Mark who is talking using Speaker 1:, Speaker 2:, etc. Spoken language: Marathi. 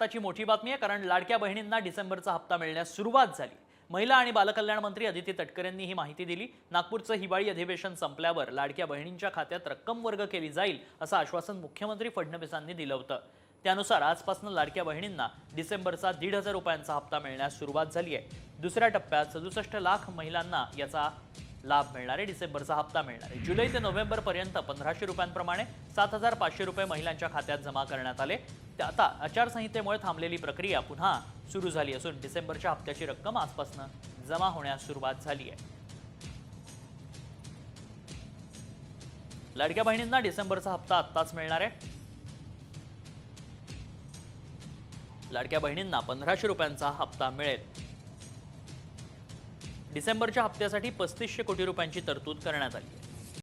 Speaker 1: आत्ताची मोठी बातमी आहे कारण लाडक्या बहिणींना डिसेंबरचा हप्ता मिळण्यास सुरुवात झाली. महिला आणि बालकल्याण मंत्री अदिती तटकरेंनी ही माहिती दिली. नागपूरचं हिवाळी अधिवेशन संपल्यावर लाडक्या बहिणींच्या खात्यात रक्कम वर्ग केली जाईल असं आश्वासन मुख्यमंत्री फडणवीसांनी दिलं होतं. त्यानुसार आजपासून लाडक्या बहिणींना डिसेंबरचा दीड हजार रुपयांचा हप्ता मिळण्यास सुरुवात झाली आहे. दुसऱ्या टप्प्यात सदुसष्ट लाख महिलांना याचा लाभ मिळणार आहे डिसेंबरचा हप्ता मिळणार आहे. जुलै ते नोव्हेंबर पर्यंत पंधराशे रुपयांप्रमाणे सात हजार पाचशे रुपये महिलांच्या खात्यात जमा करण्यात आले. आता आचारसंहितेमुळे थांबलेली प्रक्रिया पुन्हा सुरू झाली असून डिसेंबरच्या हप्त्याची रक्कम आजपासून जमा होण्यास सुरुवात झाली आहे. लाडक्या बहिणींना डिसेंबरचा हप्ता आत्ताच मिळणार आहे. लाडक्या बहिणींना पंधराशे रुपयांचा हप्ता मिळेल. डिसेंबरच्या हप्त्यासाठी पस्तीसशे कोटी रुपयांची तरतूद करण्यात आली आहे.